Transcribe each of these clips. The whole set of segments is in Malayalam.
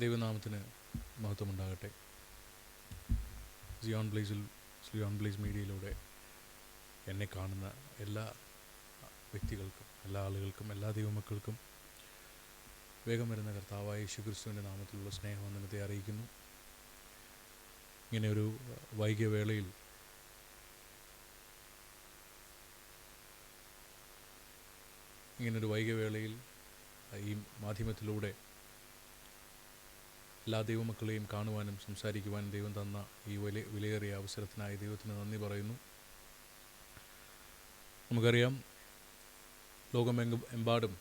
ദൈവനാമത്തിന് മഹത്വമുണ്ടാകട്ടെ. സിയോൺ ബ്ലേസിൽ സിയോൺ ബ്ലേസ് മീഡിയയിലൂടെ എന്നെ കാണുന്ന എല്ലാ വ്യക്തികൾക്കും എല്ലാ ആളുകൾക്കും എല്ലാ ദൈവമക്കൾക്കും വേഗം വരുന്ന കർത്താവായ യേശുക്രിസ്തുവിന്റെ നാമത്തിലുള്ള സ്നേഹവന്ദനത്തെ അറിയിക്കുന്നു. ഇങ്ങനെ ഒരു വൈകിയ വേളയിൽ ഇങ്ങനൊരു വൈകിയ വേളയിൽ ഈ മാധ്യമത്തിലൂടെ എല്ലാ ദൈവമക്കളെയും കാണുവാനും സംസാരിക്കുവാനും ദൈവം തന്ന ഈ വലിയ വിലയേറിയ അവസരത്തിനായി ദൈവത്തിന് നന്ദി പറയുന്നു. നമുക്കറിയാം ലോകമെങ്ക എമ്പാടും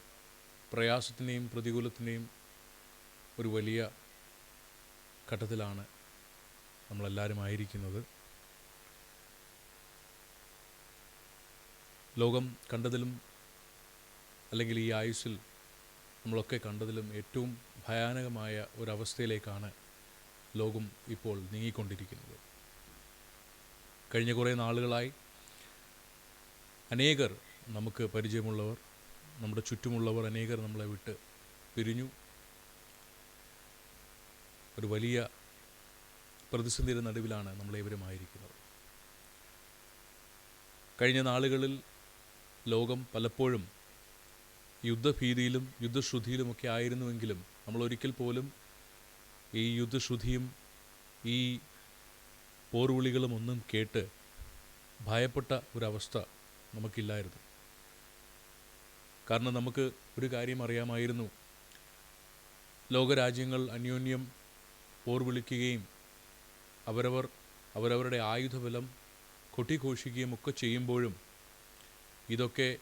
പ്രയാസത്തിന്റെയും പ്രതികൂലത്തിന്റെയും ഒരു വലിയ ഘട്ടത്തിലാണ് നമ്മളെല്ലാവരും ആയിരിക്കുന്നത്. ലോകം കണ്ടതിലും അല്ലെങ്കിൽ ഈ ആയുസ്സിൽ നമ്മളൊക്കെ കണ്ടതിലും ഏറ്റവും ഭയാനകമായ ഒരവസ്ഥയിലേക്കാണ് ലോകം ഇപ്പോൾ നീങ്ങിക്കൊണ്ടിരിക്കുന്നത്. കഴിഞ്ഞ കുറേ നാളുകളായി അനേകർ നമുക്ക് പരിചയമുള്ളവർ നമ്മുടെ ചുറ്റുമുള്ളവർ അനേകർ നമ്മളെ വിട്ട് പിരിഞ്ഞു. ഒരു വലിയ പ്രതിസന്ധിയുടെ നടുവിലാണ് നമ്മളേവരുമായിരിക്കുന്നത് കഴിഞ്ഞ നാളുകളിൽ ലോകം പലപ്പോഴും യുദ്ധഭീതിയിലും യുദ്ധശ്രുതിയിലുമൊക്കെ ആയിരുന്നുവെങ്കിലും നമ്മൾ ഒരിക്കൽ പോലും ഈ യുദ്ധശ്രുതിയും ഈ പോർവിളികളും ഒന്നും കേട്ട് ഭയപ്പെട്ട ഒരവസ്ഥ നമുക്കില്ലായിരുന്നു. കാരണം നമുക്ക് ഒരു കാര്യം അറിയാമായിരുന്നു. ലോകരാജ്യങ്ങൾ അന്യോന്യം പോർ വിളിക്കുകയും അവരവർ അവരവരുടെ ആയുധബലം കൊട്ടിഘോഷിക്കുകയും ഒക്കെ ചെയ്യുമ്പോഴും ഇതൊക്കെ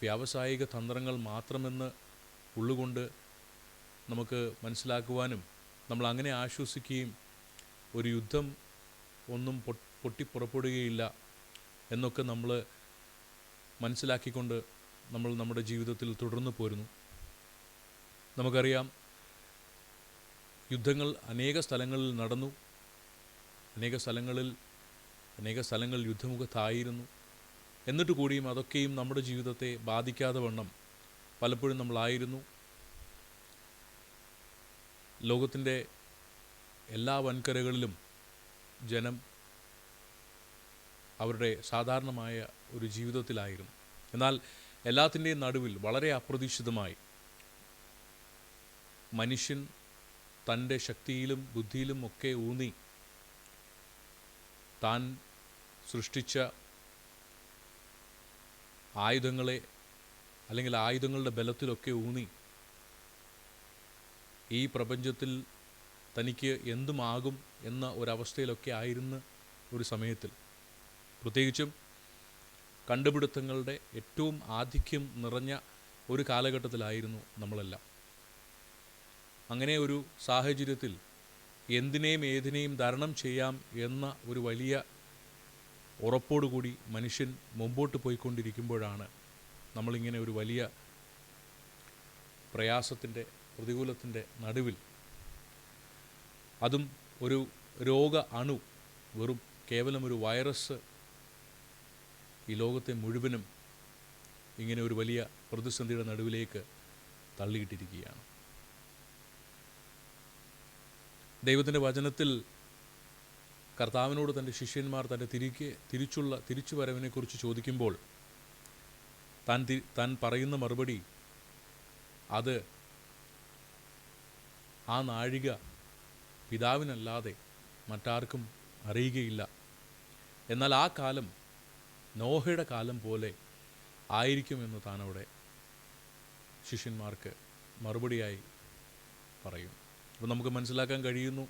വ്യാവസായിക തന്ത്രങ്ങൾ മാത്രമെന്ന് ഉള്ളുകൊണ്ട് നമുക്ക് മനസ്സിലാക്കുവാനും നമ്മൾ അങ്ങനെ ആശ്വസിക്കുകയും ഒരു യുദ്ധം ഒന്നും പൊട്ടിപ്പുറപ്പെടുകയില്ല എന്നൊക്കെ നമ്മൾ മനസ്സിലാക്കിക്കൊണ്ട് നമ്മൾ നമ്മുടെ ജീവിതത്തിൽ തുടർന്നു പോരുന്നു. നമുക്കറിയാം യുദ്ധങ്ങൾ അനേക സ്ഥലങ്ങളിൽ നടന്നു. അനേക സ്ഥലങ്ങളിൽ അനേക സ്ഥലങ്ങൾ യുദ്ധമുഖത്തായിരുന്നു. എന്നിട്ട് കൂടിയും അതൊക്കെയും നമ്മുടെ ജീവിതത്തെ ബാധിക്കാതെ വണ്ണം പലപ്പോഴും നമ്മളായിരുന്നു. ലോകത്തിന്റെ എല്ലാ വൻകരകളിലും ജനം അവരുടെ സാധാരണമായ ഒരു ജീവിതത്തിലായിരുന്നു. എന്നാൽ എല്ലാത്തിന്റെയും നടുവിൽ വളരെ അപ്രതീക്ഷിതമായി മനുഷ്യൻ തന്റെ ശക്തിയിലും ബുദ്ധിയിലും ഒക്കെ ഊന്നി താൻ സൃഷ്ടിച്ച ആയുധങ്ങളെ അല്ലെങ്കിൽ ആയുധങ്ങളുടെ ബലത്തിലൊക്കെ ഊന്നി. ഈ പ്രപഞ്ചത്തിൽ തനിക്ക് എന്തുമാകും എന്ന ഒരവസ്ഥയിലൊക്കെ ആയിരുന്ന ഒരു സമയത്തിൽ. പ്രത്യേകിച്ചും കണ്ടുപിടുത്തങ്ങളുടെ ഏറ്റവും ആധിക്യം നിറഞ്ഞ ഒരു കാലഘട്ടത്തിലായിരുന്നു നമ്മളെല്ലാം. അങ്ങനെ ഒരു സാഹചര്യത്തിൽ എന്തിനേയും ഏതിനേയും തരണം ചെയ്യാം എന്ന ഒരു വലിയ ഉറപ്പോടുകൂടി മനുഷ്യൻ മുമ്പോട്ട് പോയിക്കൊണ്ടിരിക്കുമ്പോഴാണ് നമ്മളിങ്ങനെ ഒരു വലിയ പ്രയാസത്തിന്റെ പ്രതികൂലത്തിന്റെ നടുവിൽ. അതും ഒരു രോഗ അണു വെറും കേവലം ഒരു വൈറസ് ഈ ലോകത്തെ മുഴുവനും ഇങ്ങനെ ഒരു വലിയ പ്രതിസന്ധിയുടെ നടുവിലേക്ക് തള്ളിയിട്ടിരിക്കുകയാണ്. ദൈവത്തിന്റെ വചനത്തിൽ കർത്താവിനോട് തന്റെ ശിഷ്യന്മാർ തന്റെ തിരികെ തിരിച്ചുള്ള തിരിച്ചു വരവിനെക്കുറിച്ച് ചോദിക്കുമ്പോൾ താൻ താൻ പറയുന്ന മറുപടി അത് ആ നാഴിക പിതാവിനല്ലാതെ മറ്റാർക്കും അറിയുകയില്ല. എന്നാൽ ആ കാലം നോഹയുടെ കാലം പോലെ ആയിരിക്കുമെന്ന് താൻ അവിടെ ശിഷ്യന്മാർക്ക് മറുപടിയായി പറയും. അപ്പോൾ നമുക്ക് മനസ്സിലാക്കാൻ കഴിയുന്നു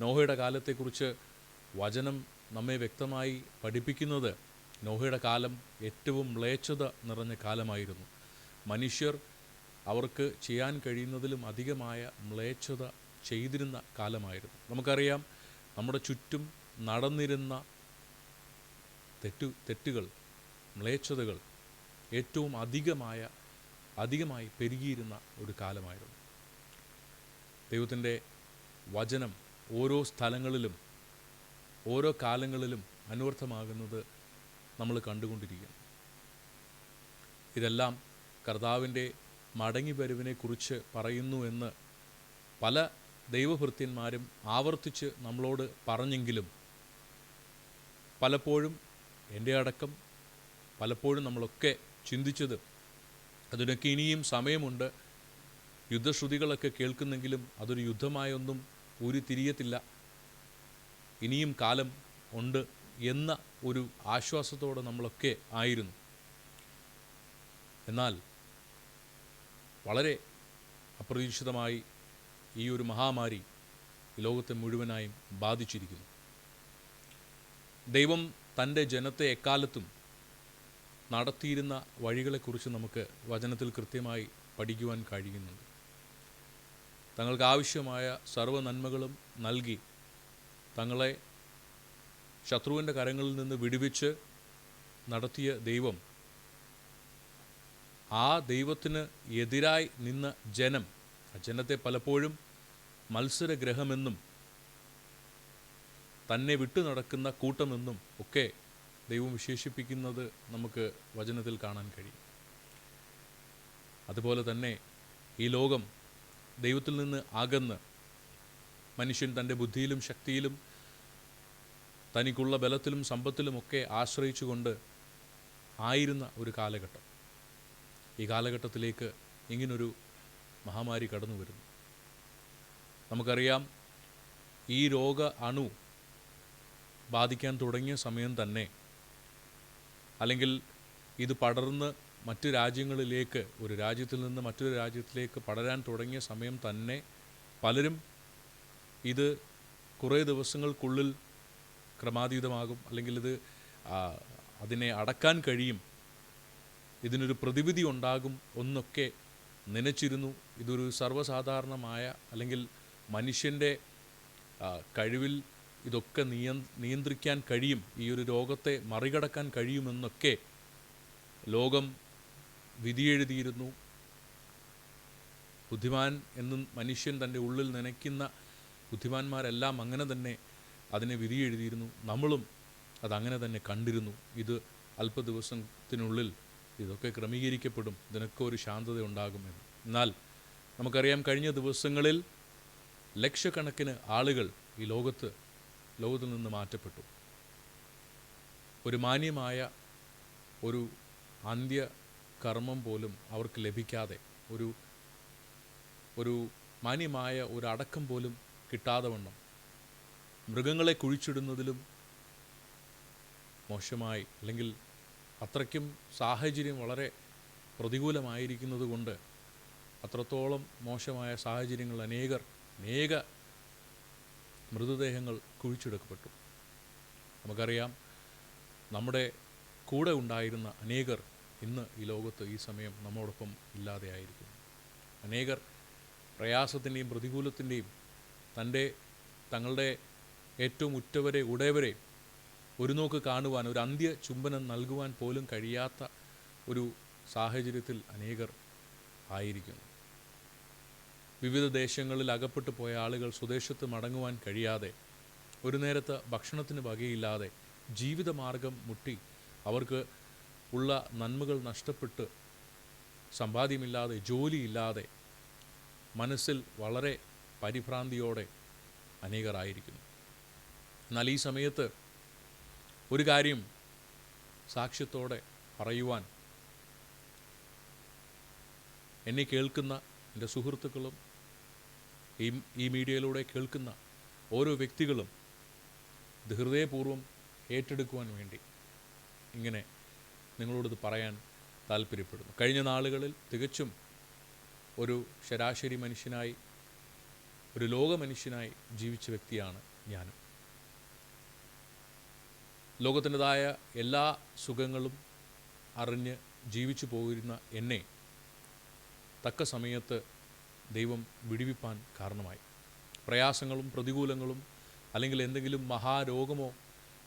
നോഹയുടെ കാലത്തെക്കുറിച്ച് വചനം നമ്മെ വ്യക്തമായി പഠിപ്പിക്കുന്നത് നോഹയുടെ കാലം ഏറ്റവും മ്ലേച്ഛത നിറഞ്ഞ കാലമായിരുന്നു. മനുഷ്യർ അവർക്ക് ചെയ്യാൻ കഴിയുന്നതിലും അധികമായ മ്ലേച്ഛത ചെയ്തിരുന്ന കാലമായിരുന്നു. നമുക്കറിയാം നമ്മുടെ ചുറ്റും നടന്നിരുന്ന തെറ്റു തെറ്റുകൾ മ്ലേച്ഛതകൾ ഏറ്റവും അധികമായ അധികമായി പെരുകിയിരുന്ന ഒരു കാലമായിരുന്നു. ദൈവത്തിന്റെ വചനം ഓരോ സ്ഥലങ്ങളിലും ഓരോ കാലങ്ങളിലും അനുവർത്ഥമാകുന്നത് നമ്മൾ കണ്ടുകൊണ്ടിരിക്കുന്നു. ഇതെല്ലാം കർത്താവിന്റെ മടങ്ങി വരവിനെക്കുറിച്ച് പറയുന്നു എന്ന് പല ദൈവഭൃത്യന്മാരും ആവർത്തിച്ച് നമ്മളോട് പറഞ്ഞെങ്കിലും പലപ്പോഴും എന്റെ അടക്കം പലപ്പോഴും നമ്മളൊക്കെ ചിന്തിച്ചത് അതിനൊക്കെ ഇനിയും സമയമുണ്ട്. യുദ്ധശ്രുതികളൊക്കെ കേൾക്കുന്നെങ്കിലും അതൊരു യുദ്ധമായൊന്നും ഊരിത്തിരിയത്തില്ല. ഇനിയും കാലം ഉണ്ട് എന്ന ഒരു ആശ്വാസത്തോടെ നമ്മളൊക്കെ ആയിരുന്നു. എന്നാൽ വളരെ അപ്രതീക്ഷിതമായി ഈ ഒരു മഹാമാരി ലോകത്തെ മുഴുവനായും ബാധിച്ചിരിക്കുന്നു. ദൈവം തന്റെ ജനത്തെ എക്കാലത്തും നടത്തിയിരുന്ന വഴികളെക്കുറിച്ച് നമുക്ക് വചനത്തിൽ കൃത്യമായി പഠിക്കുവാൻ കഴിയുന്നുണ്ട്. തങ്ങൾക്ക് ആവശ്യമായ സർവ നന്മകളും നൽകി തങ്ങളെ ശത്രുവിന്റെ കരങ്ങളിൽ നിന്ന് വിടുവിച്ച് നടത്തിയ ദൈവം ആ ദൈവത്തിന് എതിരായി നിന്ന ജനം ആ ജനത്തെ പലപ്പോഴും മത്സരഗ്രഹമെന്നും തന്നെ വിട്ടു നടക്കുന്ന കൂട്ടമെന്നും ഒക്കെ ദൈവം വിശേഷിപ്പിക്കുന്നത് നമുക്ക് വചനത്തിൽ കാണാൻ കഴിയും. അതുപോലെ തന്നെ ഈ ലോകം ദൈവത്തിൽ നിന്ന് അകന്ന് മനുഷ്യൻ തന്റെ ബുദ്ധിയിലും ശക്തിയിലും തനിക്കുള്ള ബലത്തിലും സമ്പത്തിലുമൊക്കെ ആശ്രയിച്ചുകൊണ്ട് ആയിരുന്ന ഒരു കാലഘട്ടം. ഈ കാലഘട്ടത്തിലേക്ക് ഇങ്ങനൊരു മഹാമാരി കടന്നു വരുന്നു. നമുക്കറിയാം ഈ രോഗ അണു ബാധിക്കാൻ തുടങ്ങിയ സമയം തന്നെ അല്ലെങ്കിൽ ഇത് പടർന്ന് മറ്റു രാജ്യങ്ങളിലേക്ക് ഒരു രാജ്യത്തിൽ നിന്ന് മറ്റൊരു രാജ്യത്തിലേക്ക് പടരാൻ തുടങ്ങിയ സമയം തന്നെ പലരും ഇത് കുറേ ദിവസങ്ങൾക്കുള്ളിൽ ക്രമാതീതമാകും അല്ലെങ്കിൽ ഇത് അതിനെ അടക്കാൻ കഴിയും. ഇതിനൊരു പ്രതിവിധി ഉണ്ടാകും ഒന്നൊക്കെ നനച്ചിരുന്നു. ഇതൊരു സർവസാധാരണമായ അല്ലെങ്കിൽ മനുഷ്യന്റെ കഴിവിൽ ഇതൊക്കെ നിയ നിയന്ത്രിക്കാൻ കഴിയും. ഈ ഒരു രോഗത്തെ മറികടക്കാൻ കഴിയുമെന്നൊക്കെ ലോകം വിധിയെഴുതിയിരുന്നു. ബുദ്ധിമാൻ എന്നും മനുഷ്യൻ തന്റെ ഉള്ളിൽ നനയ്ക്കുന്ന ബുദ്ധിമാന്മാരെല്ലാം അങ്ങനെ തന്നെ അതിനെ വിധിയെഴുതിയിരുന്നു. നമ്മളും അതങ്ങനെ തന്നെ കണ്ടിരുന്നു. ഇത് അല്പ ദിവസത്തിനുള്ളിൽ ഇതൊക്കെ ക്രമീകരിക്കപ്പെടും. ഇതിനൊക്കെ ഒരു ശാന്തത ഉണ്ടാകുമെന്ന് എന്നാൽ നമുക്കറിയാം കഴിഞ്ഞ ദിവസങ്ങളിൽ ലക്ഷക്കണക്കിന് ആളുകൾ ഈ ലോകത്ത് ലോകത്തിൽ നിന്ന് മാറ്റപ്പെട്ടു. ഒരു മാന്യമായ ഒരു അന്ത്യ കർമ്മം പോലും അവർക്ക് ലഭിക്കാതെ ഒരു ഒരു മാന്യമായ ഒരു അടക്കം പോലും കിട്ടാതെ വണ്ണം മൃഗങ്ങളെ കുഴിച്ചിടുന്നതിലും മോശമായി അല്ലെങ്കിൽ അത്രയ്ക്കും സാഹചര്യം വളരെ പ്രതികൂലമായിരിക്കുന്നത് കൊണ്ട് അത്രത്തോളം മോശമായ സാഹചര്യങ്ങൾ അനേകർ അനേക മൃതദേഹങ്ങൾ കുഴിച്ചെടുക്കപ്പെട്ടു. നമുക്കറിയാം നമ്മുടെ കൂടെ ഉണ്ടായിരുന്ന അനേകർ ഇന്ന് ഈ ലോകത്ത് ഈ സമയം നമ്മോടൊപ്പം ഇല്ലാതെയായിരിക്കുന്നു അനേകർ പ്രയാസത്തിന്റെയും പ്രതികൂലത്തിന്റെയും തന്റെ തങ്ങളുടെ ഏറ്റവും ഉറ്റവരെ ഉടയവരെ ഒരു നോക്ക് കാണുവാൻ ഒരു അന്ത്യ ചുംബനം നൽകുവാൻ പോലും കഴിയാത്ത ഒരു സാഹചര്യത്തിൽ അനേകർ ആയിരിക്കുന്നു. വിവിധ ദേശങ്ങളിൽ അകപ്പെട്ടു പോയ ആളുകൾ സ്വദേശത്ത് മടങ്ങുവാൻ കഴിയാതെ ഒരു നേരത്തെ ഭക്ഷണത്തിന് വകയില്ലാതെ ജീവിതമാർഗം മുട്ടി അവർക്ക് ഉള്ള നന്മകൾ നഷ്ടപ്പെട്ട് സമ്പാദ്യമില്ലാതെ ജോലിയില്ലാതെ മനസ്സിൽ വളരെ പരിഭ്രാന്തിയോടെ അനേകരായിരിക്കുന്നു എന്നാൽ ഈ സമയത്ത് ഒരു കാര്യം സാക്ഷ്യത്തോടെ പറയുവാൻ എന്നെ കേൾക്കുന്ന എന്റെ സുഹൃത്തുക്കളും ഈ ഈ മീഡിയയിലൂടെ കേൾക്കുന്ന ഓരോ വ്യക്തികളും ഇത് ഹൃദയപൂർവം ഏറ്റെടുക്കുവാൻ വേണ്ടി ഇങ്ങനെ നിങ്ങളോടിത് പറയാൻ താല്പര്യപ്പെടുന്നു കഴിഞ്ഞ നാളുകളിൽ തികച്ചും ഒരു ശരാശരി മനുഷ്യനായി ഒരു ലോക മനുഷ്യനായി ജീവിച്ച വ്യക്തിയാണ് ഞാനും. ലോകത്തിന്റെതായ എല്ലാ സുഖങ്ങളും അറിഞ്ഞ് ജീവിച്ചു പോയിരുന്ന എന്നെ തക്ക സമയത്ത് ദൈവം വിടിവിപ്പാൻ കാരണമായി. പ്രയാസങ്ങളും പ്രതികൂലങ്ങളും അല്ലെങ്കിൽ എന്തെങ്കിലും മഹാരോഗമോ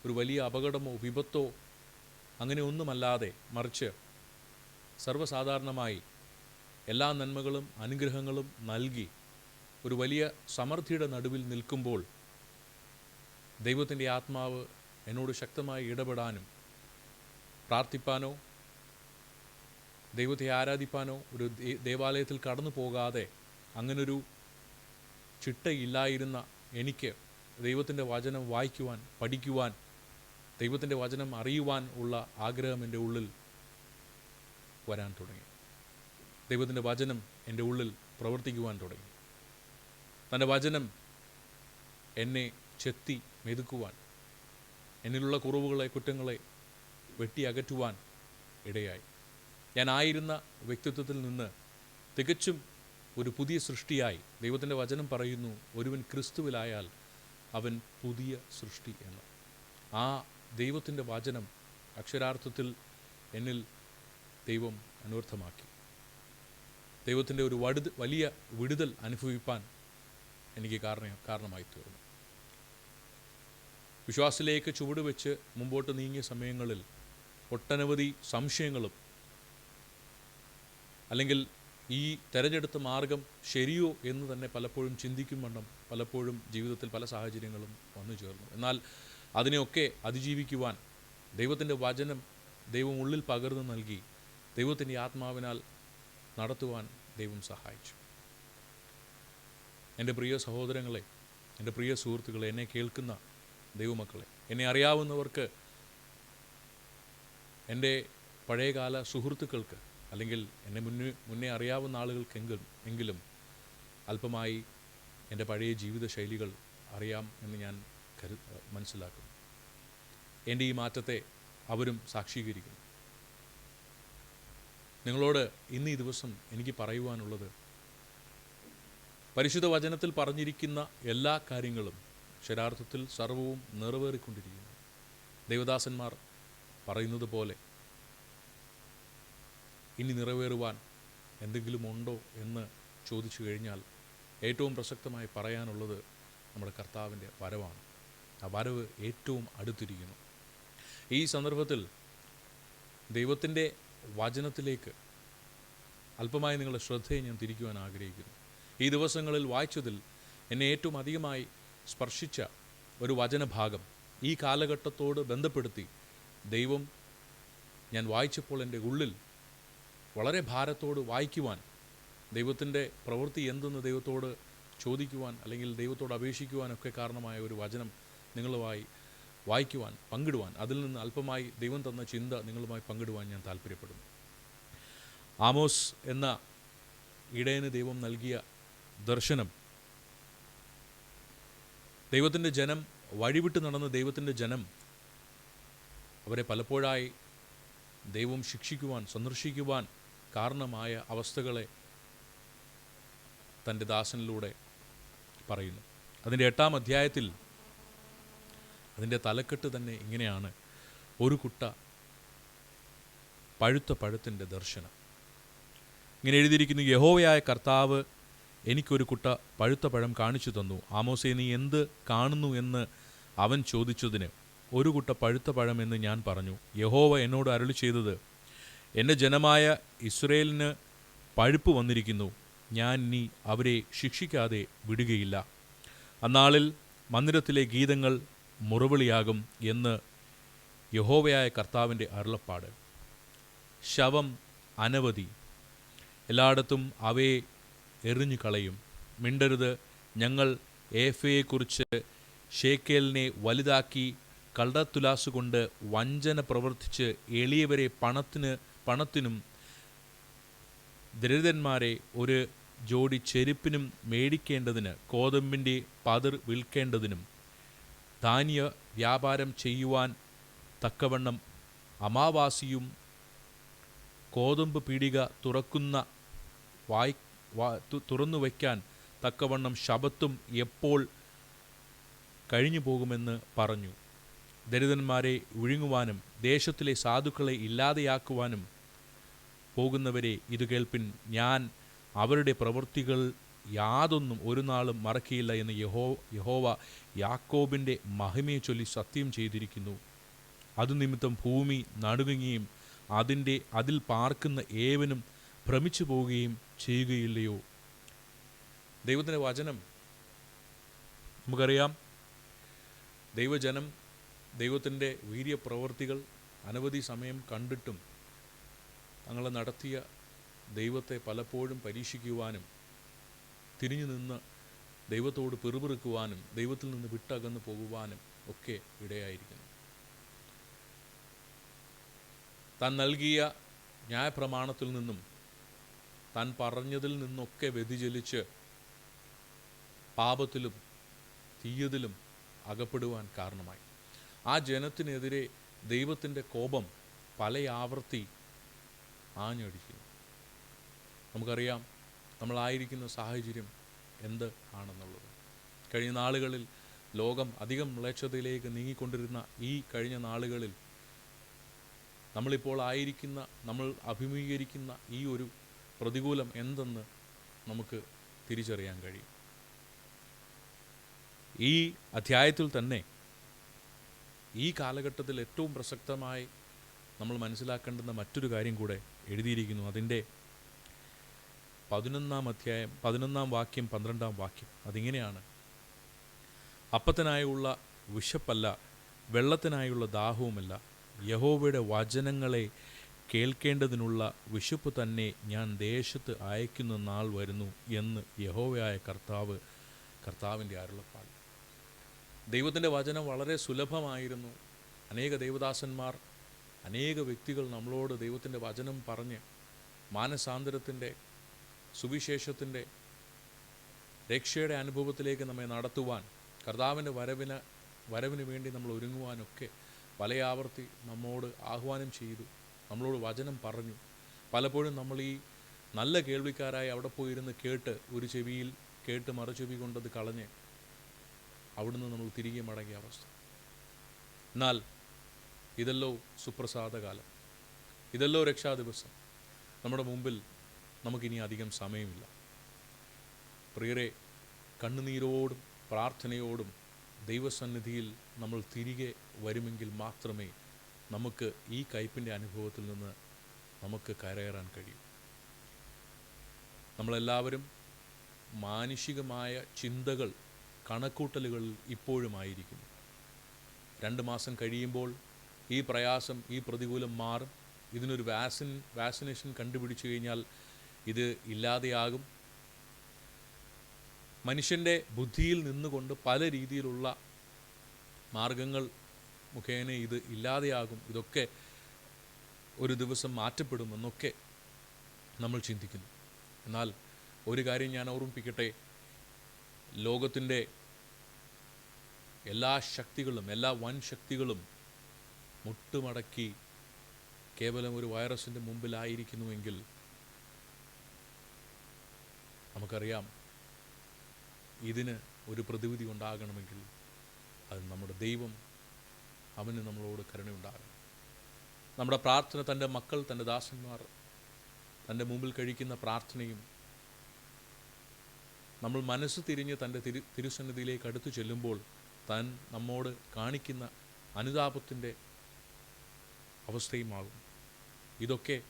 ഒരു വലിയ അപകടമോ വിപത്തോ അങ്ങനെ ഒന്നുമല്ലാതെ മറിച്ച് സർവസാധാരണമായി എല്ലാ നന്മകളും അനുഗ്രഹങ്ങളും നൽകി ഒരു വലിയ സമൃദ്ധിയുടെ നടുവിൽ നിൽക്കുമ്പോൾ ദൈവത്തിന്റെ ആത്മാവ് എന്നോട് ശക്തമായി ഇടപെടാനും പ്രാർത്ഥിപ്പാനോ ദൈവത്തെ ആരാധിപ്പാനോ ഒരു ദേവാലയത്തിൽ കടന്നു പോകാതെ അങ്ങനൊരു ചിട്ടയില്ലായിരുന്ന എനിക്ക് ദൈവത്തിന്റെ വചനം വായിക്കുവാൻ പഠിക്കുവാൻ ദൈവത്തിന്റെ വചനം അറിയുവാൻ ഉള്ള ആഗ്രഹം എന്റെ ഉള്ളിൽ വരാൻ തുടങ്ങി. ദൈവത്തിന്റെ വചനം എന്റെ ഉള്ളിൽ പ്രവർത്തിക്കുവാൻ തുടങ്ങി. തന്റെ വചനം എന്നെ ചെത്തി മെതുക്കുവാൻ എന്നിലുള്ള കുറവുകളെ കുറ്റങ്ങളെ വെട്ടി അകറ്റുവാൻ ഇടയായി. ഞാനായിരുന്ന വ്യക്തിത്വത്തിൽ നിന്ന് തികച്ചും ഒരു പുതിയ സൃഷ്ടിയായി. ദൈവത്തിന്റെ വചനം പറയുന്നു ഒരുവൻ ക്രിസ്തുവിലായാൽ അവൻ പുതിയ സൃഷ്ടി എന്ന്. ആ ദൈവത്തിന്റെ വചനം അക്ഷരാർത്ഥത്തിൽ എന്നിൽ ദൈവം അനുവർത്ഥമാക്കി ദൈവത്തിന്റെ ഒരു വടുത് വലിയ വിടുതൽ അനുഭവിപ്പാൻ എനിക്ക് കാരണം കാരണമായി തീർന്നു വിശ്വാസത്തിലേക്ക് ചുവടുവെച്ച് മുമ്പോട്ട് നീങ്ങിയ സമയങ്ങളിൽ ഒട്ടനവധി സംശയങ്ങളും അല്ലെങ്കിൽ ഈ തെരഞ്ഞെടുത്ത മാർഗം ശരിയോ എന്ന് തന്നെ പലപ്പോഴും ചിന്തിക്കും വണ്ണം പലപ്പോഴും ജീവിതത്തിൽ പല സാഹചര്യങ്ങളും വന്നു ചേർന്നു. എന്നാൽ അതിനെയൊക്കെ അതിജീവിക്കുവാൻ ദൈവത്തിന്റെ വചനം ദൈവം ഉള്ളിൽ പകർന്നു നൽകി ദൈവത്തിന്റെ ആത്മാവിനാൽ നടത്തുവാൻ ദൈവം സഹായിച്ചു. എന്റെ പ്രിയ സഹോദരങ്ങളെ എന്റെ പ്രിയ സുഹൃത്തുക്കളെ എന്നെ കേൾക്കുന്ന ദൈവമക്കളെ എന്നെ അറിയാവുന്നവർക്ക് എന്റെ പഴയകാല സുഹൃത്തുക്കൾക്ക് അല്ലെങ്കിൽ എന്നെ മുന്നേ മുന്നേ അറിയാവുന്ന ആളുകൾക്കെങ്കിലും എങ്കിലും അല്പമായി എന്റെ പഴയ ജീവിത ശൈലികൾ അറിയാം എന്ന് ഞാൻ കരു മനസ്സിലാക്കും എന്റെ ഈ മാറ്റത്തെ അവരും സാക്ഷീകരിക്കും നിങ്ങളോട് ഇന്ന് ഈ ദിവസം എനിക്ക് പറയുവാനുള്ളത് പരിശുദ്ധ വചനത്തിൽ പറഞ്ഞിരിക്കുന്ന എല്ലാ കാര്യങ്ങളും ശരാർത്ഥത്തിൽ സർവവും നിറവേറിക്കൊണ്ടിരിക്കുന്നു. ദേവദാസന്മാർ പറയുന്നത് പോലെ ഇനി നിറവേറുവാൻ എന്തെങ്കിലും ഉണ്ടോ എന്ന് ചോദിച്ചു കഴിഞ്ഞാൽ ഏറ്റവും പ്രസക്തമായി പറയാനുള്ളത് നമ്മുടെ കർത്താവിന്റെ വരവാണ്. ആ വരവ് ഏറ്റവും അടുത്തിരിക്കുന്നു. ഈ സന്ദർഭത്തിൽ ദൈവത്തിന്റെ വചനത്തിലേക്ക് അല്പമായി നിങ്ങളുടെ ശ്രദ്ധയെ ഞാൻ തിരിക്കുവാൻ ആഗ്രഹിക്കുന്നു. ഈ ദിവസങ്ങളിൽ വായിച്ചതിൽ എന്നെ ഏറ്റവും അധികമായി സ്പർശിച്ച ഒരു വചനഭാഗം ഈ കാലഘട്ടത്തോട് ബന്ധപ്പെടുത്തി ദൈവം ഞാൻ വായിച്ചപ്പോൾ എന്റെ ഉള്ളിൽ വളരെ ഭാരത്തോട് വായിക്കുവാൻ ദൈവത്തിന്റെ പ്രവൃത്തി എന്തെന്ന് ദൈവത്തോട് ചോദിക്കുവാൻ അല്ലെങ്കിൽ ദൈവത്തോട് അപേക്ഷിക്കുവാനൊക്കെ കാരണമായ ഒരു വചനം നിങ്ങളുമായി വായിക്കുവാൻ പങ്കിടുവാൻ അതിൽ നിന്ന് അല്പമായി ദൈവം തന്ന ചിന്ത നിങ്ങളുമായി പങ്കിടുവാൻ ഞാൻ താല്പര്യപ്പെടുന്നു ആമോസ് എന്ന ഇടയന് ദൈവം നൽകിയ ദർശനം ദൈവത്തിന്റെ ജനം വഴിവിട്ട് നടന്ന ദൈവത്തിന്റെ ജനം അവരെ പലപ്പോഴായി ദൈവം ശിക്ഷിക്കുവാൻ സന്ദർശിക്കുവാൻ കാരണമായ അവസ്ഥകളെ തന്റെ ദാസനിലൂടെ പറയുന്നു. അതിന്റെ എട്ടാം അധ്യായത്തിൽ അതിന്റെ തലക്കെട്ട് തന്നെ ഇങ്ങനെയാണ്. ഒരു കുട്ട പഴുത്ത പഴത്തിന്റെ ദർശനം. ഇങ്ങനെ എഴുതിയിരിക്കുന്നു യഹോവയായ കർത്താവ് എനിക്കൊരു കുട്ട പഴുത്ത പഴം കാണിച്ചു തന്നു. ആമോസെ നീ എന്ത് കാണുന്നു എന്ന് അവൻ ചോദിച്ചതിന് ഒരു കുട്ട പഴുത്ത പഴം എന്ന് ഞാൻ പറഞ്ഞു. യഹോവ എന്നോട് അരുളി ചെയ്തത് എന്റെ ജനമായ ഇസ്രയേലിന് പഴുപ്പ് വന്നിരിക്കുന്നു. ഞാൻ ഇനി അവരെ ശിക്ഷിക്കാതെ വിടുകയില്ല. അന്നാളിൽ മന്ദിരത്തിലെ ഗീതങ്ങൾ മുറവിളിയാകും എന്ന് യഹോവയായ കർത്താവിന്റെ അരുളപ്പാട്. ശവം അനവധി. എല്ലായിടത്തും അവയെ എറിഞ്ഞു കളയും. മിണ്ടരുത്. ഞങ്ങൾ ഏഫയെക്കുറിച്ച് ഷേക്കേലിനെ വലുതാക്കി കള്ളത്തുലാസ് കൊണ്ട് വഞ്ചന പ്രവർത്തിച്ച് എളിയവരെ പണത്തിന് പണത്തിനും ദരിദ്രന്മാരെ ഒരു ജോഡി ചെരുപ്പിനും മേടിക്കേണ്ടതിന് കോതമ്പിന്റെ പതിർ വിൽക്കേണ്ടതിനും ധാന്യ വ്യാപാരം ചെയ്യുവാൻ തക്കവണ്ണം അമാവാസിയും കോതമ്പ് പീടിക തുറക്കുന്ന വായി തുറന്നു വയ്ക്കാൻ തക്കവണ്ണം ശബത്തും എപ്പോൾ കഴിഞ്ഞു പോകുമെന്ന് പറഞ്ഞു. ദരിദ്രന്മാരെ വിഴുങ്ങുവാനും ദേശത്തിലെ സാധുക്കളെ ഇല്ലാതെയാക്കുവാനും പോകുന്നവരെ ഇത് കേൾപ്പിൻ. ഞാൻ അവരുടെ പ്രവൃത്തികൾ യാതൊന്നും ഒരു നാളും മറക്കിയില്ല എന്ന് യഹോ യഹോവ യാക്കോബിന്റെ മഹിമയെ ചൊല്ലി സത്യം ചെയ്തിരിക്കുന്നു. അതുനിമിത്തം ഭൂമി നടുങ്ങുകയും അതിന്റെ അതിൽ പാർക്കുന്ന ഏവനും ഭ്രമിച്ചു പോവുകയും ചെയ്യുകയില്ലയോ? ദൈവത്തിന്റെ വചനം നമുക്കറിയാം. ദൈവജനം ദൈവത്തിന്റെ വീര്യപ്രവർത്തികൾ അനവധി സമയം കണ്ടിട്ടും തങ്ങളെ നടത്തിയ ദൈവത്തെ പലപ്പോഴും പരീക്ഷിക്കുവാനും തിരിഞ്ഞു നിന്ന് ദൈവത്തോട് പിറുപിറുക്കുവാനും ദൈവത്തിൽ നിന്ന് വിട്ടകന്ന് പോകുവാനും ഒക്കെ ഇടയായിരിക്കുന്നു. താൻ നൽകിയ ന്യായപ്രമാണത്തിൽ നിന്നും താൻ പറഞ്ഞതിൽ നിന്നൊക്കെ വ്യതിചലിച്ച് പാപത്തിലും തീയതിലും അകപ്പെടുവാൻ കാരണമായി. ആ ജനത്തിനെതിരെ ദൈവത്തിന്റെ കോപം പല ആവർത്തി ആഞ്ഞടിക്കുന്നു. നമുക്കറിയാം നമ്മളായിരിക്കുന്ന സാഹചര്യം എന്ത് ആണെന്നുള്ളത്. കഴിഞ്ഞ നാളുകളിൽ ലോകം അധികം മ്ലേച്ഛതയിലേക്ക് നീങ്ങിക്കൊണ്ടിരുന്ന ഈ കഴിഞ്ഞ നാളുകളിൽ നമ്മളിപ്പോൾ ആയിരിക്കുന്ന നമ്മൾ അഭിമുഖീകരിക്കുന്ന ഈ ഒരു പ്രതികൂലം എന്തെന്ന് നമുക്ക് തിരിച്ചറിയാൻ കഴിയും. ഈ അധ്യായത്തിൽ തന്നെ ഈ കാലഘട്ടത്തിൽ ഏറ്റവും പ്രസക്തമായി നമ്മൾ മനസ്സിലാക്കേണ്ടുന്ന മറ്റൊരു കാര്യം കൂടെ എഴുതിയിരിക്കുന്നു. അതിന്റെ പതിനൊന്നാം അധ്യായം പതിനൊന്നാം വാക്യം പന്ത്രണ്ടാം വാക്യം. അതിങ്ങനെയാണ്. അപ്പത്തിനായുള്ള വിശപ്പല്ല വെള്ളത്തിനായുള്ള ദാഹവുമല്ല യഹോവയുടെ വചനങ്ങളെ കേൾക്കേണ്ടതിനുള്ള വിശപ്പ് തന്നെ ഞാൻ ദേശത്ത് അയക്കുന്ന നാൾ വരുന്നു എന്ന് യഹോവയായ കർത്താവ് കർത്താവിന്റെ അരുളപ്പാട്. ദൈവത്തിന്റെ വചനം വളരെ സുലഭമായിരുന്നു. അനേക ദൈവദാസന്മാർ അനേക വ്യക്തികൾ നമ്മളോട് ദൈവത്തിന്റെ വചനം പറഞ്ഞ് മാനസാന്തരത്തിന്റെ സുവിശേഷത്തിന്റെ രക്ഷയുടെ അനുഭവത്തിലേക്ക് നമ്മെ നടത്തുവാൻ കർത്താവിന്റെ വരവിന് വരവിന് വേണ്ടി നമ്മൾ ഒരുങ്ങുവാനൊക്കെ പല ആവർത്തി നമ്മോട് ആഹ്വാനം ചെയ്തു. നമ്മളോട് വചനം പറഞ്ഞു. പലപ്പോഴും നമ്മൾ ഈ നല്ല കേൾവിക്കാരായി അവിടെ പോയിരുന്ന് കേട്ട് ഒരു ചെവിയിൽ കേട്ട് മറുചെവി കൊണ്ടത് കളഞ്ഞ് അവിടുന്ന് നമ്മൾ തിരികെ മടങ്ങിയ അവസ്ഥ. എന്നാൽ ഇതല്ലോ സുപ്രസാദകാലം ഇതല്ലോ രക്ഷാദിവസം. നമ്മുടെ മുമ്പിൽ നമുക്കിനി അധികം സമയമില്ല. പ്രിയരെ കണ്ണുനീരോടും പ്രാർത്ഥനയോടും ദൈവസന്നിധിയിൽ നമ്മൾ തിരികെ വരുമെങ്കിൽ മാത്രമേ നമുക്ക് ഈ കയ്പിന്റെ അനുഭവത്തിൽ നിന്ന് നമുക്ക് കരകയറാൻ കഴിയും. നമ്മളെല്ലാവരും മാനുഷികമായ ചിന്തകൾ കണക്കൂട്ടലുകളിൽ ഇപ്പോഴുമായിരിക്കുന്നു രണ്ട് മാസം കഴിയുമ്പോൾ ഈ പ്രയാസം ഈ പ്രതികൂലം മാറും. ഇതിനൊരു വാക്സിൻ വാക്സിനേഷൻ കണ്ടുപിടിച്ചു കഴിഞ്ഞാൽ ഇത് ഇല്ലാതെയാകും. മനുഷ്യന്റെ ബുദ്ധിയിൽ നിന്നുകൊണ്ട് പല രീതിയിലുള്ള മാർഗങ്ങൾ മുഖേന ഇത് ഇല്ലാതെയാകും. ഇതൊക്കെ ഒരു ദിവസം മാറ്റപ്പെടുമെന്നൊക്കെ നമ്മൾ ചിന്തിക്കുന്നു. എന്നാൽ ഒരു കാര്യം ഞാൻ ഓർമ്മിപ്പിക്കട്ടെ. ലോകത്തിന്റെ എല്ലാ ശക്തികളും എല്ലാ വൻ ശക്തികളും മുട്ടുമടക്കി കേവലം ഒരു വൈറസിന്റെ മുമ്പിലായിരിക്കുന്നുവെങ്കിൽ നമുക്കറിയാം ഇതിന് ഒരു പ്രതിവിധി ഉണ്ടാകണമെങ്കിൽ അത് നമ്മുടെ ദൈവം അവന് നമ്മളോട് കരുണയുണ്ടാകണം. നമ്മുടെ പ്രാർത്ഥന തന്റെ മക്കൾ തന്റെ ദാസന്മാർ തന്റെ മുമ്പിൽ കഴിക്കുന്ന പ്രാർത്ഥനയും നമ്മൾ മനസ്സ് തിരിഞ്ഞ് തന്റെ തിരു തിരുസന്നിധിയിലേക്ക് അടുത്തു ചെല്ലുമ്പോൾ താൻ നമ്മോട് കാണിക്കുന്ന അനുതാപത്തിന്റെ അവസ്ഥയുമാകും. ഇതൊക്കെ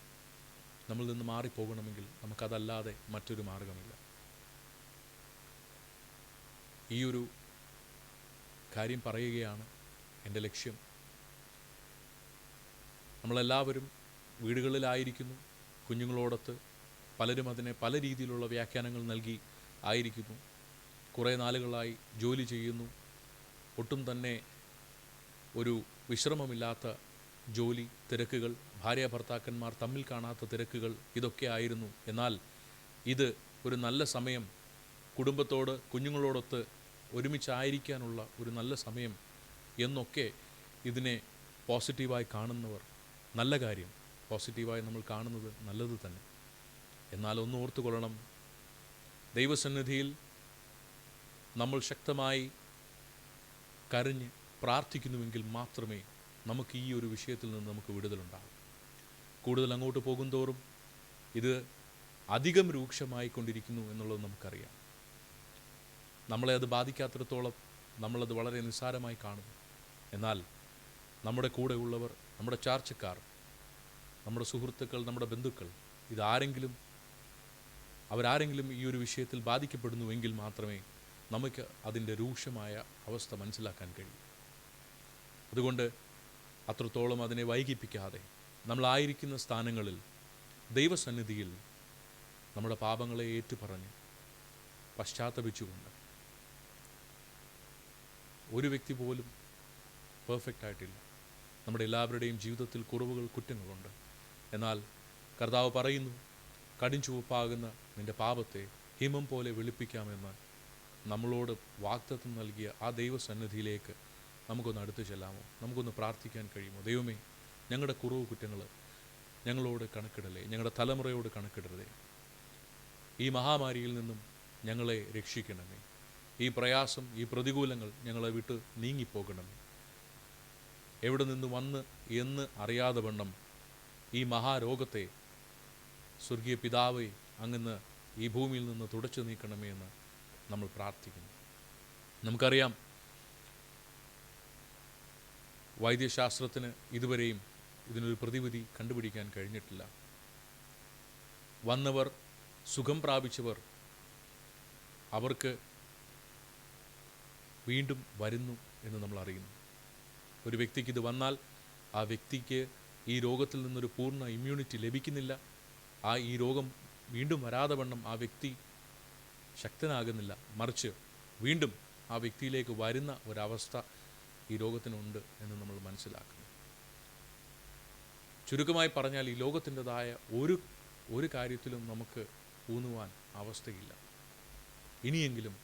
നമ്മൾ നിന്ന് മാറിപ്പോകണമെങ്കിൽ നമുക്കതല്ലാതെ മറ്റൊരു മാർഗമില്ല. ഈ ഒരു കാര്യം പറയുകയാണ് എന്റെ ലക്ഷ്യം. നമ്മളെല്ലാവരും വീടുകളിലായിരിക്കുന്നു. കുഞ്ഞുങ്ങളോടൊത്ത് പലരും അതിനെ പല രീതിയിലുള്ള വ്യാഖ്യാനങ്ങൾ നൽകി ആയിരിക്കുന്നു. കുറേ നാളുകളായി ജോലി ചെയ്യുന്നു. ഒട്ടും തന്നെ ഒരു വിശ്രമമില്ലാത്ത ജോലി തിരക്കുകൾ ഭാര്യ ഭർത്താക്കന്മാർ തമ്മിൽ കാണാത്ത തിരക്കുകൾ ഇതൊക്കെ ആയിരുന്നു. എന്നാൽ ഇത് ഒരു നല്ല സമയം കുടുംബത്തോട് കുഞ്ഞുങ്ങളോടൊത്ത് ഒരുമിച്ചായിരിക്കാനുള്ള ഒരു നല്ല സമയം എന്നൊക്കെ ഇതിനെ പോസിറ്റീവായി കാണുന്നവർ നല്ല കാര്യം. പോസിറ്റീവായി നമ്മൾ കാണുന്നത് നല്ലത് തന്നെ. എന്നാൽ ഒന്ന് ഓർത്തുകൊള്ളണം. ദൈവസന്നിധിയിൽ നമ്മൾ ശക്തമായി കരഞ്ഞ് പ്രാർത്ഥിക്കുന്നുവെങ്കിൽ മാത്രമേ നമുക്ക് ഈ ഒരു വിഷയത്തിൽ നിന്ന് നമുക്ക് വിടുതലുണ്ടാകും കൂടുതൽ അങ്ങോട്ട് പോകുന്തോറും ഇത് അധികം രൂക്ഷമായി കൊണ്ടിരിക്കുന്നു എന്നുള്ളത് നമുക്കറിയാം. നമ്മളെ അത് ബാധിക്കാത്തിടത്തോളം നമ്മളത് വളരെ നിസ്സാരമായി കാണുന്നു. എന്നാൽ നമ്മുടെ കൂടെയുള്ളവർ നമ്മുടെ ചാർച്ചക്കാർ നമ്മുടെ സുഹൃത്തുക്കൾ നമ്മുടെ ബന്ധുക്കൾ ഇതാരെങ്കിലും അവരാരെങ്കിലും ഈ ഒരു വിഷയത്തിൽ ബാധിക്കപ്പെടുന്നുവെങ്കിൽ മാത്രമേ നമുക്ക് അതിന്റെ രൂക്ഷമായ അവസ്ഥ മനസ്സിലാക്കാൻ കഴിയൂ. അതുകൊണ്ട് അത്രത്തോളം അതിനെ വൈകിപ്പിക്കാതെ നമ്മളായിരിക്കുന്ന സ്ഥാനങ്ങളിൽ ദൈവസന്നിധിയിൽ നമ്മുടെ പാപങ്ങളെ ഏറ്റുപറഞ്ഞ് പശ്ചാത്തപിച്ചുകൊണ്ട് ഒരു വ്യക്തി പോലും പെർഫെക്റ്റ് ആയിട്ടില്ല. നമ്മുടെ എല്ലാവരുടെയും ജീവിതത്തിൽ കുറവുകൾ കുറ്റങ്ങളുണ്ട്. എന്നാൽ കർത്താവ് പറയുന്നു കടും ചുവപ്പാകുന്ന നിന്റെ പാപത്തെ ഹിമം പോലെ വെളുപ്പിക്കാമെന്ന് നമ്മളോട് വാക്തത്വം നൽകിയ ആ ദൈവസന്നിധിയിലേക്ക് നമുക്കൊന്ന് അടുത്ത് ചെല്ലാമോ? നമുക്കൊന്ന് പ്രാർത്ഥിക്കാൻ കഴിയുമോ? ദൈവമേ ഞങ്ങളുടെ കുറവ് കുറ്റങ്ങൾ ഞങ്ങളോട് കണക്കിടലേ ഞങ്ങളുടെ തലമുറയോട് കണക്കിടരുതേ. ഈ മഹാമാരിയിൽ നിന്നും ഞങ്ങളെ രക്ഷിക്കണമേ. ഈ പ്രയാസം ഈ പ്രതികൂലങ്ങൾ ഞങ്ങളെ വിട്ട് നീങ്ങിപ്പോകണമേ. എവിടെ നിന്ന് വന്ന് എന്ന് അറിയാതെ വണ്ണം ഈ മഹാരോഗത്തെ സ്വർഗീയ പിതാവെ അങ്ങന്ന് ഈ ഭൂമിയിൽ നിന്ന് തുടച്ചു നീക്കണമേ എന്ന് നമ്മൾ പ്രാർത്ഥിക്കുന്നു. നമുക്കറിയാം വൈദ്യശാസ്ത്രത്തിന് ഇതുവരെയും ഇതിനൊരു പ്രതിവിധി കണ്ടുപിടിക്കാൻ കഴിഞ്ഞിട്ടില്ല. വന്നവർ സുഖം പ്രാപിച്ചവർ അവർക്ക് വീണ്ടും വരുന്നു എന്ന് നമ്മൾ അറിയുന്നു. ഒരു വ്യക്തിക്ക് ഇത് വന്നാൽ ആ വ്യക്തിക്ക് ഈ രോഗത്തിൽ നിന്നൊരു പൂർണ ഇമ്മ്യൂണിറ്റി ലഭിക്കുന്നില്ല. ആ ഈ രോഗം വീണ്ടും വരാതെ വണ്ണം ആ വ്യക്തി ശക്തനാകുന്നില്ല. മറിച്ച് വീണ്ടും ആ വ്യക്തിയിലേക്ക് വരുന്ന ഒരവസ്ഥ ഈ രോഗത്തിനുണ്ട് എന്ന് നമ്മൾ മനസ്സിലാക്കുന്നു. ചുരുക്കമായി പറഞ്ഞാൽ ഈ ലോകത്തിന്റെതായ ഒരു ഒരു കാര്യത്തിലും നമുക്ക് ഊന്നുവാൻ അവസ്ഥയില്ല. ഇനിയെങ്കിലും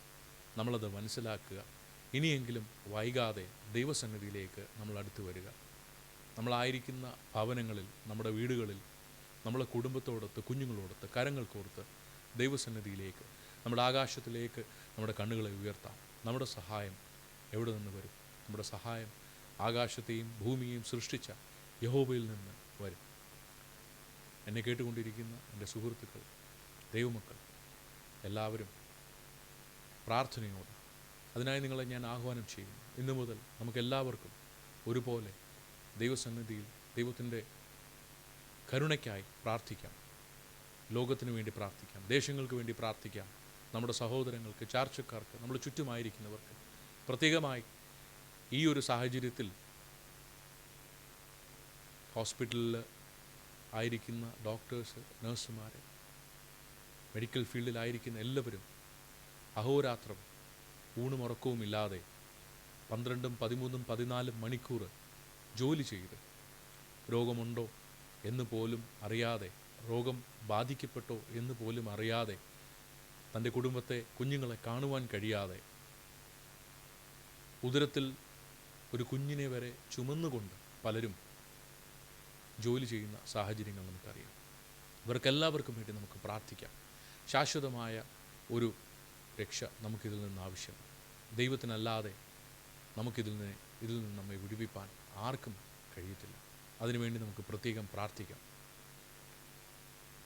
നമ്മളത് മനസ്സിലാക്കുക. ഇനിയെങ്കിലും വൈകാതെ ദൈവസന്നിധിയിലേക്ക് നമ്മൾ അടുത്തു വരിക. നമ്മളായിരിക്കുന്ന ഭവനങ്ങളിൽ നമ്മുടെ വീടുകളിൽ നമ്മളെ കുടുംബത്തോടൊത്ത് കുഞ്ഞുങ്ങളോടൊത്ത് കരങ്ങൾ കോർത്ത് ദൈവസന്നിധിയിലേക്ക് നമ്മുടെ ആകാശത്തിലേക്ക് നമ്മുടെ കണ്ണുകളെ ഉയർത്താം. നമ്മുടെ സഹായം എവിടെ നിന്ന് വരും? നമ്മുടെ സഹായം ആകാശത്തെയും ഭൂമിയെയും സൃഷ്ടിച്ച യഹോബയിൽ നിന്ന് വരും. എന്നെ കേട്ടുകൊണ്ടിരിക്കുന്ന എന്റെ സുഹൃത്തുക്കൾ ദൈവമക്കൾ എല്ലാവരും പ്രാർത്ഥനയോടെ അതിനായി നിങ്ങളെ ഞാൻ ആഹ്വാനം ചെയ്യും. ഇന്നു മുതൽ നമുക്കെല്ലാവർക്കും ഒരുപോലെ ദൈവസന്നിധിയിൽ ദൈവത്തിന്റെ കരുണയ്ക്കായി പ്രാർത്ഥിക്കാം. ലോകത്തിന് വേണ്ടി പ്രാർത്ഥിക്കാം. ദേശങ്ങൾക്ക് വേണ്ടി പ്രാർത്ഥിക്കാം. നമ്മുടെ സഹോദരങ്ങൾക്ക് ചാർച്ചക്കാർക്ക് നമ്മൾ ചുറ്റുമായിരിക്കുന്നവർക്ക് പ്രത്യേകമായി ഈ ഒരു സാഹചര്യത്തിൽ ഹോസ്പിറ്റലിൽ ആയിരിക്കുന്ന ഡോക്ടേഴ്സ് നഴ്സുമാർ മെഡിക്കൽ ഫീൽഡിലായിരിക്കുന്ന എല്ലാവരും അഹോരാത്രം ഊണും ഉറക്കവുമില്ലാതെ പന്ത്രണ്ടും പതിമൂന്നും പതിനാലും മണിക്കൂർ ജോലി ചെയ്ത്. രോഗമുണ്ടോ എന്ന് പോലും അറിയാതെ രോഗം ബാധിക്കപ്പെട്ടോ എന്ന് പോലും അറിയാതെ തന്റെ കുടുംബത്തെ കുഞ്ഞുങ്ങളെ കാണുവാൻ കഴിയാതെ ഉദരത്തിൽ ഒരു കുഞ്ഞിനെ വരെ ചുമന്നുകൊണ്ട് പലരും ജോലി ചെയ്യുന്ന സാഹചര്യങ്ങൾ നമുക്കറിയാം. ഇവർക്കെല്ലാവർക്കും വേണ്ടി നമുക്ക് പ്രാർത്ഥിക്കാം. ശാശ്വതമായ ഒരു രക്ഷ നമുക്കിതിൽ നിന്ന് ആവശ്യം ദൈവത്തിനല്ലാതെ നമുക്കിതിൽ നിന്ന് ഇതിൽ നിന്ന് നമ്മെ വിടുവിപ്പാൻ ആർക്കും കഴിയത്തില്ല. അതിനുവേണ്ടി നമുക്ക് പ്രത്യേകം പ്രാർത്ഥിക്കാം.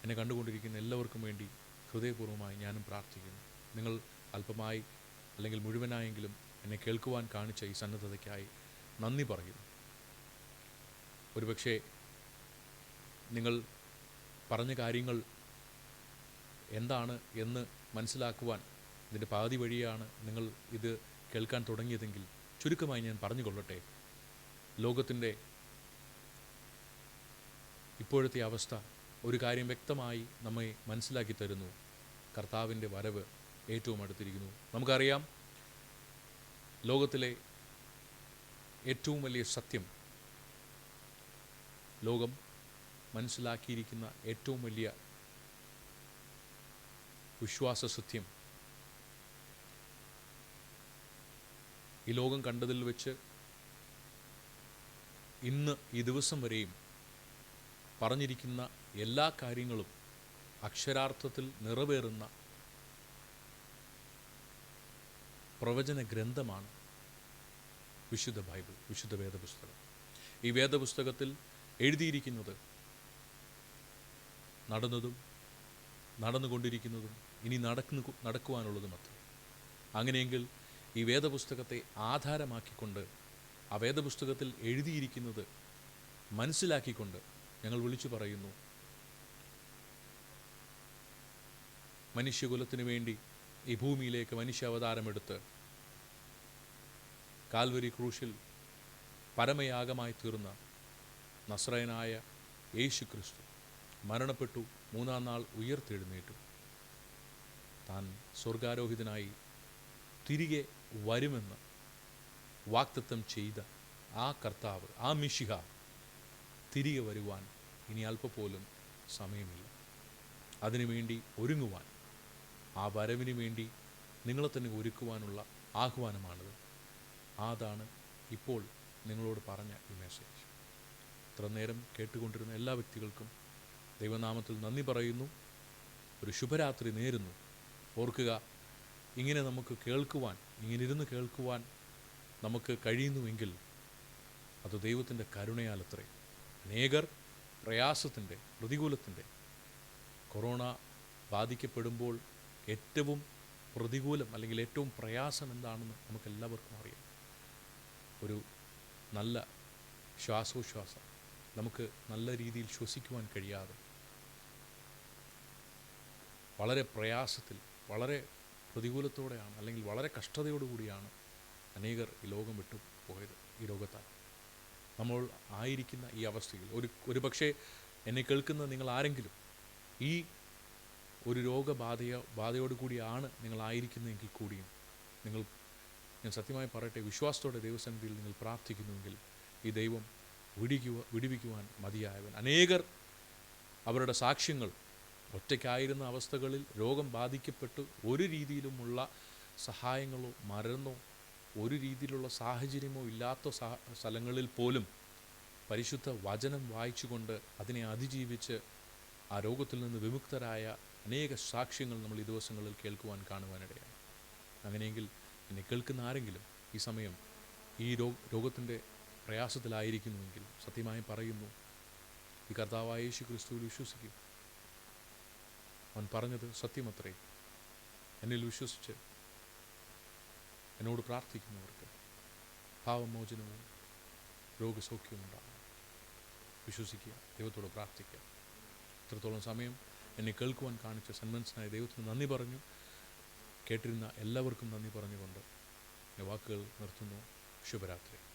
എന്നെ കണ്ടുകൊണ്ടിരിക്കുന്ന എല്ലാവർക്കും വേണ്ടി ഹൃദയപൂർവമായി ഞാനും പ്രാർത്ഥിക്കുന്നു. നിങ്ങൾ അല്പമായി അല്ലെങ്കിൽ മുഴുവനായെങ്കിലും എന്നെ കേൾക്കുവാൻ കാണിച്ച ഈ സന്നദ്ധതയ്ക്കായി നന്ദി പറയുന്നു. ഒരുപക്ഷെ നിങ്ങൾ പറഞ്ഞ കാര്യങ്ങൾ എന്താണ് എന്ന് മനസ്സിലാക്കുവാൻ ഇതിന്റെ പാതി വഴിയാണ് നിങ്ങൾ ഇത് കേൾക്കാൻ തുടങ്ങിയതെങ്കിൽ ചുരുക്കമായി ഞാൻ പറഞ്ഞുകൊള്ളട്ടെ. ലോകത്തിന്റെ ഇപ്പോഴത്തെ അവസ്ഥ ഒരു കാര്യം വ്യക്തമായി നമ്മെ മനസ്സിലാക്കി തരുന്നു. കർത്താവിന്റെ വരവ് ഏറ്റവും അടുത്തിരിക്കുന്നു. നമുക്കറിയാം ലോകത്തിലെ ഏറ്റവും വലിയ സത്യം ലോകം മനസ്സിലാക്കിയിരിക്കുന്ന ഏറ്റവും വലിയ വിശ്വാസ സത്യം ഈ ലോകം കണ്ടതിൽ വെച്ച് ഇന്ന് ഈ ദിവസം വരെയും പറഞ്ഞിരിക്കുന്ന എല്ലാ കാര്യങ്ങളും അക്ഷരാർത്ഥത്തിൽ നിറവേറുന്ന പ്രവചന ഗ്രന്ഥമാണ് വിശുദ്ധ ബൈബിൾ വിശുദ്ധ വേദപുസ്തകം. ഈ വേദപുസ്തകത്തിൽ എഴുതിയിരിക്കുന്നത് നടന്നതും നടന്നുകൊണ്ടിരിക്കുന്നതും ഇനി നടക്കുന്നു നടക്കുവാനുള്ളതും അത്രേ. അങ്ങനെയെങ്കിൽ ഈ വേദപുസ്തകത്തെ ആധാരമാക്കിക്കൊണ്ട് ആ വേദപുസ്തകത്തിൽ എഴുതിയിരിക്കുന്നത് മനസ്സിലാക്കിക്കൊണ്ട് ഞങ്ങൾ വിളിച്ചു പറയുന്നു. മനുഷ്യകുലത്തിനു വേണ്ടി ഈ ഭൂമിയിലേക്ക് മനുഷ്യ അവതാരമെടുത്ത് കാൽവരി ക്രൂശിൽ പരമയാഗമായി തീർന്ന നസ്രയനായ യേശു ക്രിസ്തു മരണപ്പെട്ടു മൂന്നാം നാൾ ഉയർത്തെഴുന്നേറ്റു. താൻ സ്വർഗാരോഹിതനായി തിരികെ വരുമെന്ന് വാക്തത്വം ചെയ്ത ആ കർത്താവ് ആ മിഷിഹ തിരികെ വരുവാൻ ഇനി അല്പപോലും സമയമില്ല. അതിനുവേണ്ടി ഒരുങ്ങുവാൻ ആ വരവിന് വേണ്ടി നിങ്ങളെ തന്നെ ഒരുക്കുവാനുള്ള ആഹ്വാനമാണിത്. അതാണ് ഇപ്പോൾ നിങ്ങളോട് പറഞ്ഞ ഈ മെസ്സേജ് ഇത്ര നേരം കേട്ടുകൊണ്ടിരുന്ന എല്ലാ വ്യക്തികൾക്കും ദൈവനാമത്തിൽ നന്ദി പറയുന്നു. ഒരു ശുഭരാത്രി നേരുന്നു. ഓർക്കുക ഇങ്ങനെ നമുക്ക് കേൾക്കുവാൻ ഇങ്ങനെ ഇരുന്ന് കേൾക്കുവാൻ നമുക്ക് കഴിയുന്നുവെങ്കിൽ അത് ദൈവത്തിന്റെ കരുണയാലത്രേ. അനേകർ പ്രയാസത്തിന്റെ പ്രതികൂലത്തിന്റെ കൊറോണ ബാധിക്കപ്പെടുമ്പോൾ ഏറ്റവും പ്രതികൂലം അല്ലെങ്കിൽ ഏറ്റവും പ്രയാസം എന്താണെന്ന് നമുക്ക് എല്ലാവർക്കും അറിയാം. ഒരു നല്ല ശ്വാസോച്ഛ്വാസം നമുക്ക് നല്ല രീതിയിൽ ശ്വസിക്കുവാൻ കഴിയാതെ വളരെ പ്രയാസത്തിൽ വളരെ പ്രതികൂലത്തോടെയാണ് അല്ലെങ്കിൽ വളരെ കഷ്ടതയോടുകൂടിയാണ് അനേകർ ഈ ലോകം വിട്ടു പോയത് ഈ ലോകത്താൽ നമ്മൾ ആയിരിക്കുന്ന ഈ അവസ്ഥയിൽ ഒരു ഒരു പക്ഷേ എന്നെ കേൾക്കുന്ന നിങ്ങൾ ആരെങ്കിലും ഈ ഒരു രോഗബാധയോ ബാധയോട് കൂടിയാണ് നിങ്ങളായിരിക്കുന്നതെങ്കിൽ കൂടിയും നിങ്ങൾ ഞാൻ സത്യമായി പറയട്ടെ വിശ്വാസത്തോടെ ദൈവസന്നിധിയിൽ നിങ്ങൾ പ്രാർത്ഥിക്കുന്നുവെങ്കിൽ ഈ ദൈവം വിടിക്കുക വിടിവിക്കുവാൻ മതിയായവൻ. അനേകർ അവരുടെ സാക്ഷ്യങ്ങൾ ഒറ്റയ്ക്കായിരുന്ന അവസ്ഥകളിൽ രോഗം ബാധിക്കപ്പെട്ടു ഒരു രീതിയിലുമുള്ള സഹായങ്ങളോ മരുന്നോ ഒരു രീതിയിലുള്ള സാഹചര്യമോ ഇല്ലാത്ത സ്ഥലങ്ങളിൽ പോലും പരിശുദ്ധ വചനം വായിച്ചുകൊണ്ട് അതിനെ അതിജീവിച്ച് ആ രോഗത്തിൽ നിന്ന് വിമുക്തരായ അനേക സാക്ഷ്യങ്ങൾ നമ്മൾ ഈ ദിവസങ്ങളിൽ കേൾക്കുവാൻ കാണുവാനിടയാണ് അങ്ങനെയെങ്കിൽ എന്നെ കേൾക്കുന്ന ആരെങ്കിലും ഈ സമയം ഈ രോഗ രോഗത്തിന്റെ പ്രയാസത്തിലായിരിക്കുന്നുവെങ്കിൽ സത്യമായി പറയുന്നു ഈ കർത്താവായ യേശു ക്രിസ്തുവിൽ വിശ്വസിക്കും. അവൻ പറഞ്ഞത് സത്യമത്രേ. എന്നിൽ വിശ്വസിച്ച് എന്നോട് പ്രാർത്ഥിക്കുന്നവർക്ക് ഭാവമോചനവും രോഗസൗഖ്യവും ഉണ്ടാകും വിശ്വസിക്കുക ദൈവത്തോട് പ്രാർത്ഥിക്കുക. ഇത്രത്തോളം സമയം എന്നെ കേൾക്കുവാൻ കാണിച്ച സന്മനസ്സനായ ദൈവത്തിന് നന്ദി പറഞ്ഞു. കേട്ടിരുന്ന എല്ലാവർക്കും നന്ദി പറഞ്ഞുകൊണ്ട് എന്റെ വാക്കുകൾ നിർത്തുന്നു. ശുഭരാത്രി.